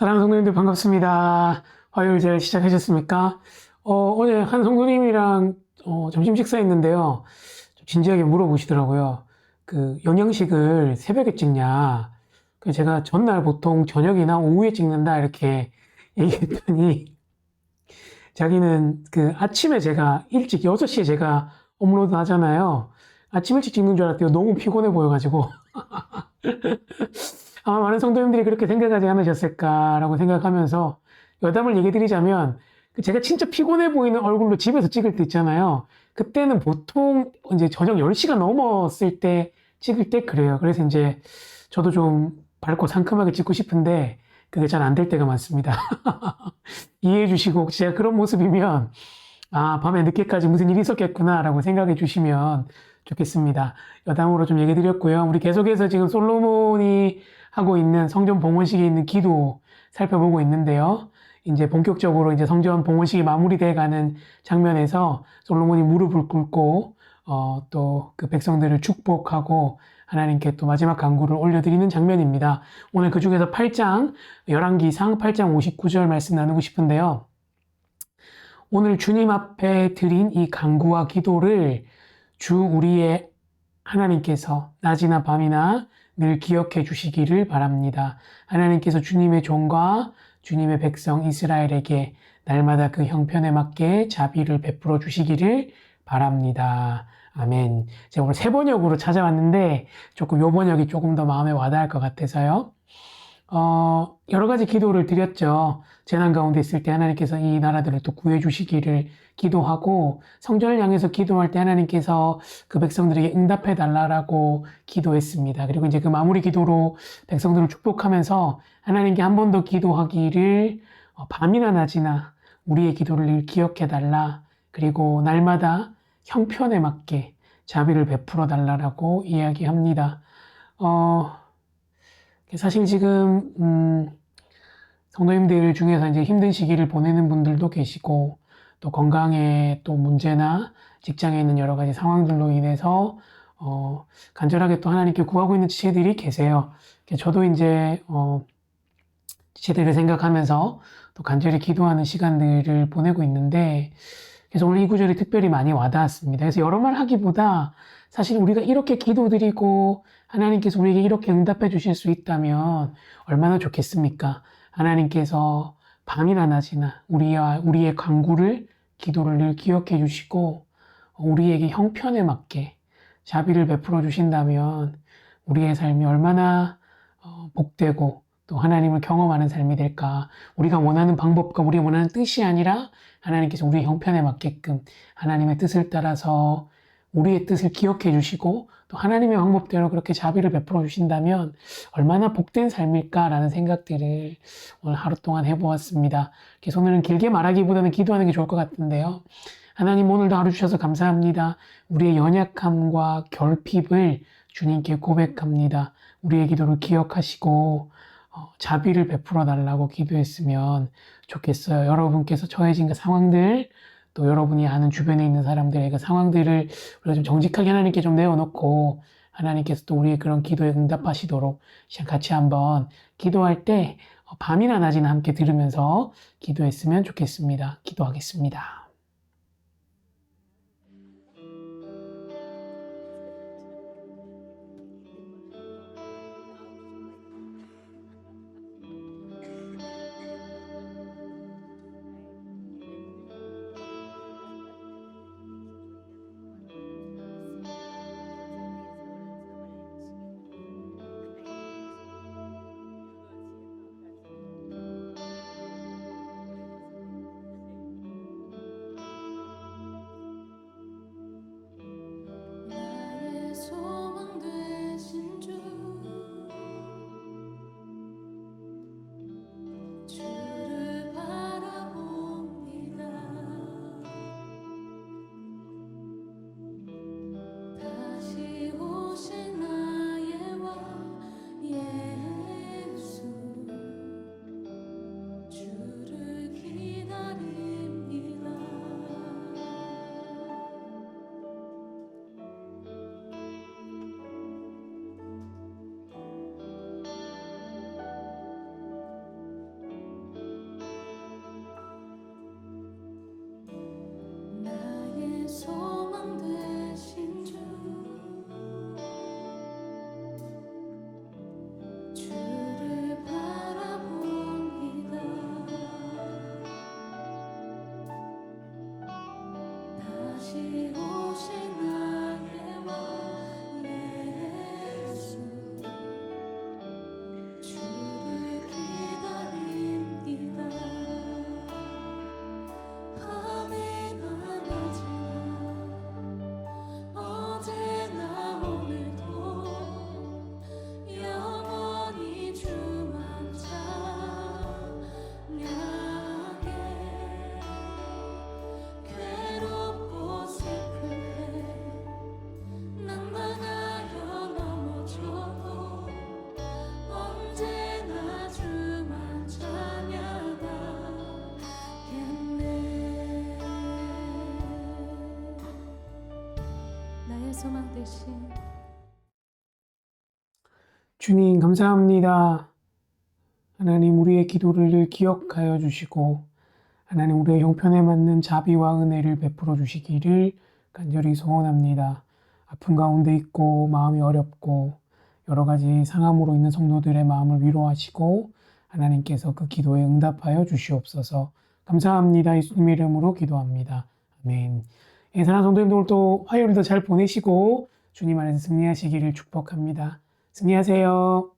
사랑하는 성도님들 반갑습니다. 화요일 잘 시작하셨습니까? 어, 어제 한 성도님이랑 어, 점심 식사했는데요. 좀 진지하게 물어보시더라고요. 그 영양식을 새벽에 찍냐? 그 제가 전날 보통 저녁이나 오후에 찍는다 이렇게 얘기했더니 자기는 그 아침에 제가 일찍 6시에 제가 업로드 하잖아요. 아침 일찍 찍는 줄 알았대요. 너무 피곤해 보여가지고. 아마 많은 성도님들이 그렇게 생각하지 않으셨을까라고 생각하면서 여담을 얘기 드리자면 그 제가 진짜 피곤해 보이는 얼굴로 집에서 찍을 때 있잖아요. 그때는 보통 이제 저녁 10시가 넘었을 때 찍을 때 그래요. 그래서 이제 저도 좀 밝고 상큼하게 찍고 싶은데 그게 잘 안 될 때가 많습니다. 이해해 주시고 제가 그런 모습이면 아, 밤에 늦게까지 무슨 일이 있었겠구나라고 생각해 주시면 좋겠습니다. 여담으로 좀 얘기 드렸고요. 우리 계속해서 지금 솔로몬이 하고 있는 성전 봉헌식에 있는 기도 살펴보고 있는데요. 이제 본격적으로 이제 성전 봉헌식이 마무리돼 가는 장면에서 솔로몬이 무릎을 꿇고 어, 또 그 백성들을 축복하고 하나님께 또 마지막 간구를 올려드리는 장면입니다. 오늘 그 중에서 8장, 11기상 8장 59절 말씀 나누고 싶은데요. 오늘 주님 앞에 드린 이 간구와 기도를 주 우리의 하나님께서 낮이나 밤이나 늘 기억해 주시기를 바랍니다. 하나님께서 주님의 종과 주님의 백성 이스라엘에게 날마다 그 형편에 맞게 자비를 베풀어 주시기를 바랍니다. 아멘. 제가 오늘 세 번역으로 찾아왔는데 조금 요 번역이 조금 더 마음에 와닿을 것 같아서요. 어, 여러 가지 기도를 드렸죠. 재난 가운데 있을 때 하나님께서 이 나라들을 또 구해 주시기를 기도하고 성전을 향해서 기도할 때 하나님께서 그 백성들에게 응답해 달라라고 기도했습니다. 그리고 이제 그 마무리 기도로 백성들을 축복하면서 하나님께 한 번 더 기도하기를 어, 밤이나 낮이나 우리의 기도를 늘 기억해 달라. 그리고 날마다 형편에 맞게 자비를 베풀어 달라라고 이야기합니다. 어, 사실 지금 음, 성도님들 중에서 이제 힘든 시기를 보내는 분들도 계시고 또 건강에 또 문제나 직장에 있는 여러 가지 상황들로 인해서 어, 간절하게 또 하나님께 구하고 있는 지체들이 계세요. 저도 이제 어, 지체들을 생각하면서 또 간절히 기도하는 시간들을 보내고 있는데 그래서 오늘 이 구절이 특별히 많이 와닿았습니다. 그래서 여러 말 하기보다 사실 우리가 이렇게 기도드리고 하나님께서 우리에게 이렇게 응답해 주실 수 있다면 얼마나 좋겠습니까? 하나님께서 밤이나 낮이나 우리와 우리의 간구를 기도를 늘 기억해 주시고 우리에게 형편에 맞게 자비를 베풀어 주신다면 우리의 삶이 얼마나 어, 복되고 또 하나님을 경험하는 삶이 될까? 우리가 원하는 방법과 우리가 원하는 뜻이 아니라 하나님께서 우리의 형편에 맞게끔 하나님의 뜻을 따라서 우리의 뜻을 기억해 주시고 또 하나님의 방법대로 그렇게 자비를 베풀어 주신다면 얼마나 복된 삶일까라는 생각들을 오늘 하루 동안 해보았습니다. 그래서 오늘은 길게 말하기보다는 기도하는 게 좋을 것 같은데요. 하나님 오늘도 하루 주셔서 감사합니다. 우리의 연약함과 결핍을 주님께 고백합니다. 우리의 기도를 기억하시고 어, 자비를 베풀어 달라고 기도했으면 좋겠어요. 여러분께서 처해진 그 상황들 또 여러분이 아는 주변에 있는 사람들의 그 상황들을 우리가 좀 정직하게 하나님께 좀 내어놓고 하나님께서 또 우리의 그런 기도에 응답하시도록 같이 한번 기도할 때 어, 밤이나 낮이나 함께 들으면서 기도했으면 좋겠습니다. 기도하겠습니다. 소망 대신 주님, 감사합니다. 하나님, 우리의 기도를 늘 기억하여 주시고, 하나님, 우리의 형편에 맞는 자비와 은혜를 베풀어 주시기를 간절히 소원합니다. 아픈 가운데 있고, 마음이 어렵고, 여러 가지 상함으로 있는 성도들의 마음을 위로하시고, 하나님께서 그 기도에 응답하여 주시옵소서. 감사합니다. 예수님 이름으로 기도합니다. 아멘. 예, 사랑하는 성도님들 오늘도 화요일도 잘 보내시고, 주님 안에서 승리하시기를 축복합니다. 승리하세요.